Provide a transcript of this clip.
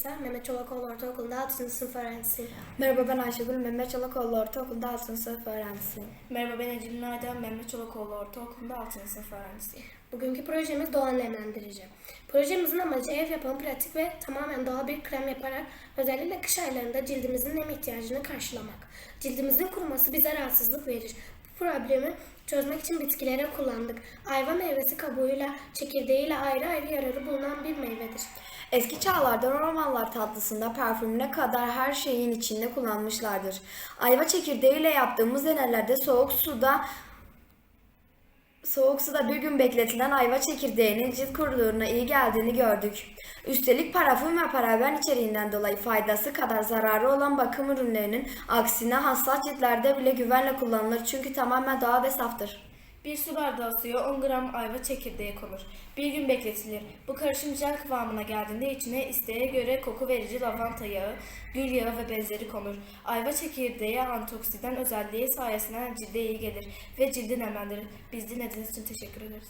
Nisa, Mehmet Çolakoğlu Ortaokulu'nda 6. sınıf öğrencisiyim. Merhaba ben Ayşegül, Mehmet Çolakoğlu Ortaokulu'da 6. sınıf öğrencisiyim. Merhaba ben Ecil Naden, Mehmet Çolakoğlu Ortaokulu'nda 6. sınıf öğrencisiyim. Bugünkü projemiz doğal nemlendirici. Projemizin amacı ev yapımı pratik ve tamamen doğal bir krem yaparak özellikle kış aylarında cildimizin nem ihtiyacını karşılamak. Cildimizin kuruması bize rahatsızlık verir. Problemi çözmek için bitkilere kullandık. Ayva meyvesi kabuğuyla, çekirdeğiyle ayrı ayrı yararı bulunan bir meyvedir. Eski çağlarda romanlar tatlısında parfümüne kadar her şeyin içinde kullanmışlardır. Ayva çekirdeğiyle yaptığımız denelerde soğuk suda Soğuk suda bir gün bekletilen ayva çekirdeğinin cilt kuruluğuna iyi geldiğini gördük. Üstelik parfüm ve paraben içeriğinden dolayı faydası kadar zararı olan bakım ürünlerinin aksine hassas ciltlerde bile güvenle kullanılır çünkü tamamen doğal ve saftır. Bir su bardağı suya 10 gram ayva çekirdeği konur. Bir gün bekletilir. Bu karışım jel kıvamına geldiğinde içine isteğe göre koku verici lavanta yağı, gül yağı ve benzeri konur. Ayva çekirdeği antioksidan özelliği sayesinde cilde iyi gelir ve cildi nemlendirir. Biz dinlediğiniz için teşekkür ederiz.